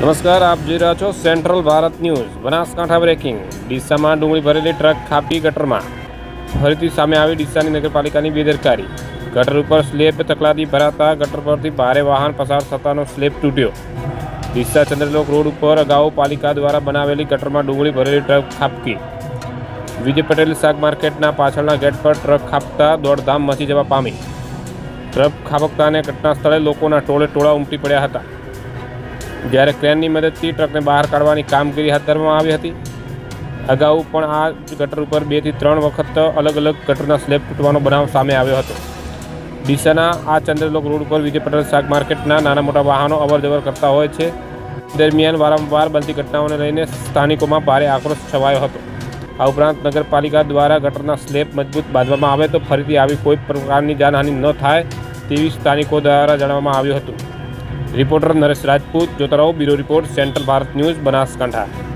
નમસ્કાર, આપ જોઈ રહ્યા છો central Bharat news. Banaskantha breaking. ડીસામાં ડુંગળી ભરેલી ટ્રક ખાપી ગટરમાં. ફરીથી સામે આવી ડીસાની નગરપાલિકાની બેદરકારી. ગટર ઉપર સ્લેબ તકલાદી ભરાતા ગટર પરથી ભારે વાહન પસાર થતાનો સ્લેબ તૂટ્યો. ડીસા ચંદ્રલોક રોડ ઉપર અગાઉ પાલિકા દ્વારા બનાવેલી ગટરમાં ડુંગળી ભરેલી ટ્રક ખાપકી વિજય પટેલ શાક માર્કેટના પાછળના ગેટ પર ટ્રક ખાપતા દોડધામ મચી જવા પામી. ટ્રક ખાબકતાને ઘટના સ્થળે લોકોના ટોળે ટોળા ઉમટી પડ્યા હતા. જ્યારે ક્રેનની મદદથી ટ્રકને બહાર કાઢવાની કામગીરી હાથ ધરવામાં આવી હતી. અગાઉ પણ આ ગટર ઉપર બેથી ત્રણ વખત અલગ અલગ ગટરના સ્લેબ તૂટવાનો બનાવ સામે આવ્યો હતો. ડીસાના આ ચંદ્રલોક રોડ ઉપર વિજય પટેલ શાક માર્કેટના નાના મોટા વાહનો અવરજવર કરતા હોય છે. દરમિયાન વારંવાર બનતી ઘટનાઓને લઈને સ્થાનિકોમાં ભારે આક્રોશ છવાયો હતો. આ ઉપરાંત નગરપાલિકા દ્વારા ગટરના સ્લેબ મજબૂત બાંધવામાં આવે તો ફરીથી આવી કોઈ પ્રકારની જાનહાનિ ન થાય તેવી સ્થાનિકો દ્વારા જણાવવામાં આવ્યું હતું. રિપોર્ટર નરેશ રાજપૂત જોતા રહો bureau report central Bharat news Banaskantha.